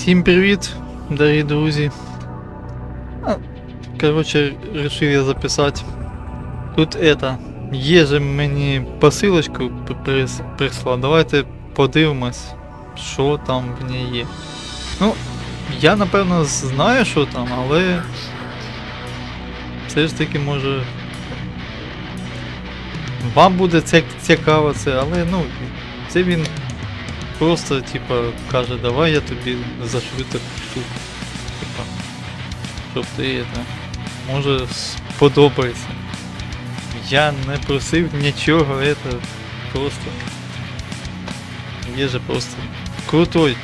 Всім привіт, дорогі друзі. А, короче, решил я записать. Тут это. Є же мені посилочку п- прис- прислав. Давайте подивимось, що там в ній є. Ну, я напевно знаю, що там, але. Все ж таки може. Вам буде цікаво це, але ну, це він просто, типа, каже, давай я тобі зашлю таку штуку. Типа, щоб ти это, може сподобається. Я не просив нічого, это просто. Є же просто крутой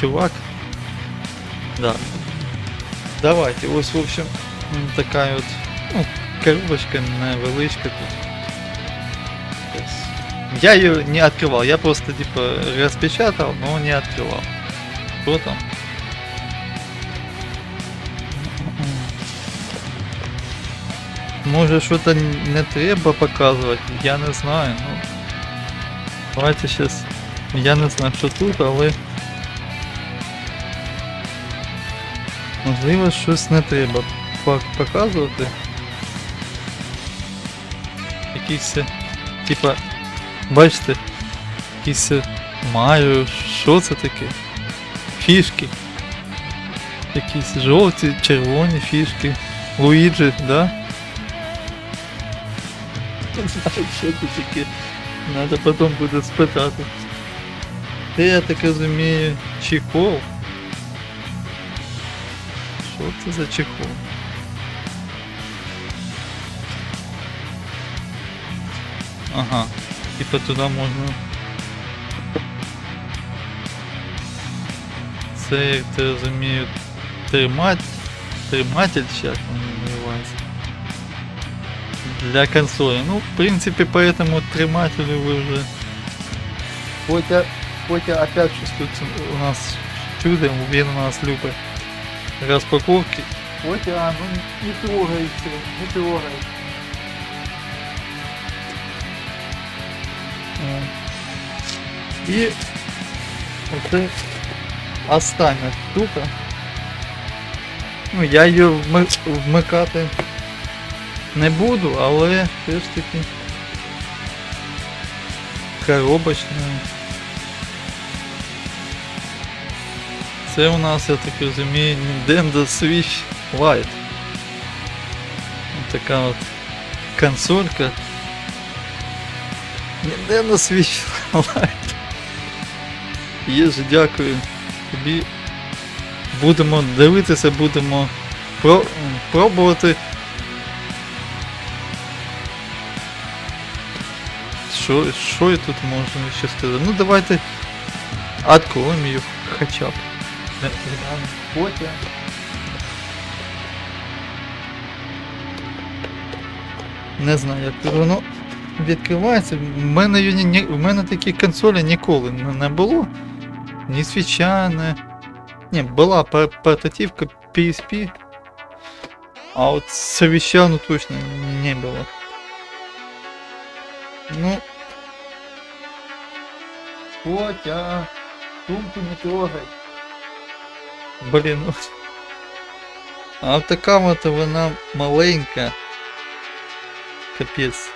чувак. Да. Давайте, ось в общем, така от, ну, коробочка невеличка тут. Я ее не открывал, я просто типа распечатал, но не открывал. Что там? Може що-то не треба показувати, я не знаю. Ну, давайте сейчас. Я не знаю, що тут, але. Можливо, щось не треба пок- показувати. Якісь, типа, бачите, якісь Маріо, що це таке? Фішки. Якісь жовті, червоні фішки. Луїджі, да? Не знаю, що це таке. Надо потім буде спитати. Це, я так розумію, чехол. Що це за чехол? Ага. Типа туди можна. Це, як ти розумію, тримать... триматель, чи як він називається. Для консоли. Ну, в принципе, по этому тримателю вы уже... Хотя, хотя опять щось тут у нас чудом, він у нас любить розпаковки. Хотя, ну не трогайте, не трогайте. І оце остання штука. Ну, я її вмикати не буду, але все ж таки коробочна. Це у нас, я так розумію, Nintendo Switch Lite. Така от консолька. Nintendo Switch Lite. Єже, дякую тобі. Будемо дивитися, будемо про- пробувати. Що, що я тут можу ще сказати? Ну давайте откроем її хоча б. Не- Не знаю, як воно відкривається. В мене, її ні, в мене такі консолі ніколи не, не було. Ні свіча, не. Ні, була пор- портативка PSP. А от совіща, ну точно не було. Ну. Котя, сумку не трогай. Блін, ну. А от така от вона маленька. Капець.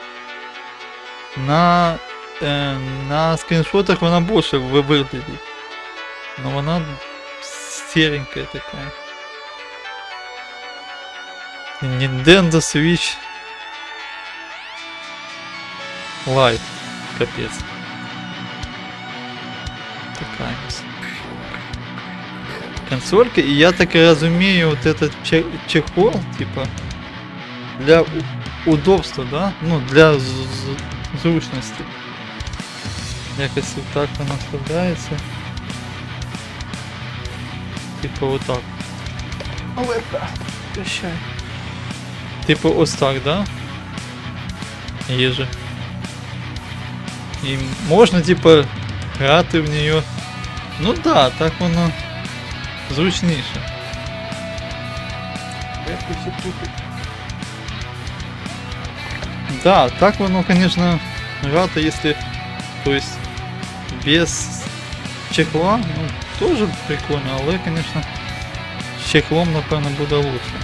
На, е, на скріншотах вона більше ви- виглядить. Но вона серенькая такая. Nintendo Switch Lite. Капец. Такая консолька. И я так и разумею, вот этот че- чехол, типа, для удобства, да? Ну, для зручності. Якось так вона складається. Типа вот так. Олега, прощай. Типу ось так, да? Є же. І можна, типа, грати в нее. Ну да, так воно зручніше. Да, так воно, конечно, грати, если, то есть, без чехла, ну, теж прикольно, але, звісно, з чехлом, напевно, буде лучше.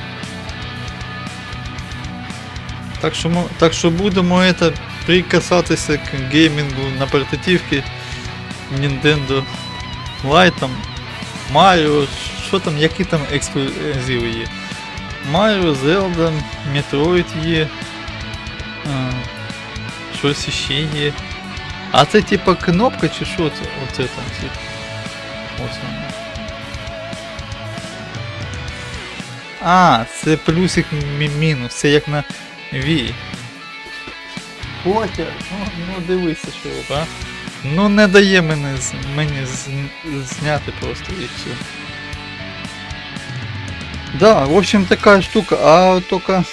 Так що, мо- так що будемо это, прикасатися к геймінгу на портативці Nintendo Lite, Mario, що там, які там ексклюзиви є. Mario, Zelda, Metroid є. Щось ще є. А це типа кнопка чи що це? Оце там типа. Ось воно. А, це плюсик мі- мінус, це як на Wii. Котя, ну, ну дивися, що, а? Ну не дає мене, мені зняти просто і все. Да, в общем такая штука, а только...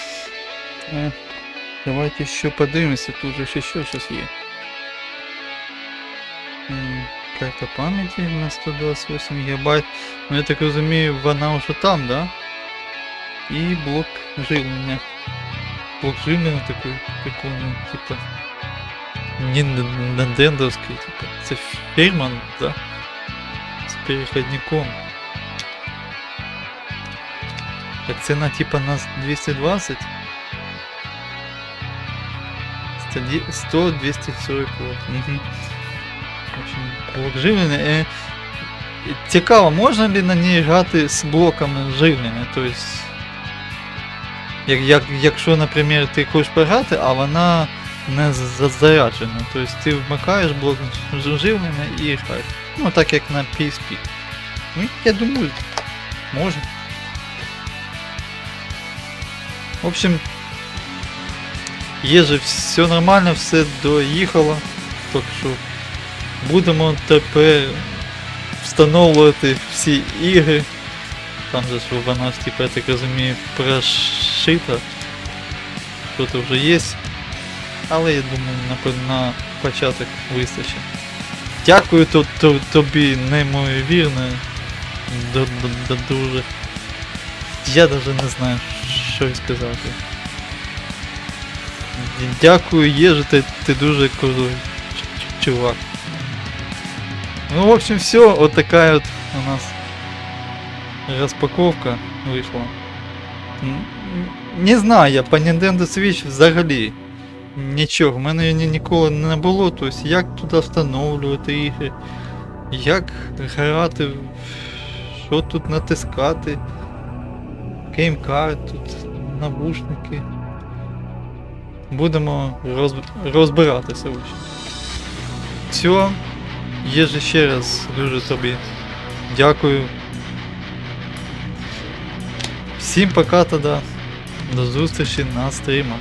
Э, давайте еще подивимося, тут же ж еще щось є. М, Карта пам'яті на 128 гігабайт. Ну я так розумію, вона вже там, да? І блок живлення. Блок живлення такий прикольний, типа. Не Ніндендовський, типа. Це фірма, да? З переходником. Так це на типа на 220? 100 240 Вт. Угу. Блок живлення. Цікаво, можна ли на ній грати з блоками живлення? Тобто, як, як, якщо, наприклад, ти хочеш пограти, а вона не за- заряджена. Тобто ти вмикаєш блок живлення і граєш. Ну так як на PSP. Ну, я думаю, може. В общем, є же все нормально, все доїхало. Так що будемо тепер встановлювати всі ігри. Там же ж вона ж, типу, так розумію, прошита. То вже є. Але я думаю, напевно, на початок вистачить. Дякую то, то, тобі неймовірно. Дуже. Я навіть не знаю, що й сказати. Дякую, Єжи, ти, ти дуже крутой чувак. Ну, в общем, все, вот такая вот у нас распаковка вийшла. Не знаю, я по Nintendo Switch взагалі нічого, в мене її ніколи не було, тобто як туди встановлювати ігри, як грати, що тут натискати, геймкарт, тут навушники. Будемо роз... розбиратися. Все, є ще раз дуже тобі дякую. Всім пока тоді. До зустрічі на стрімах.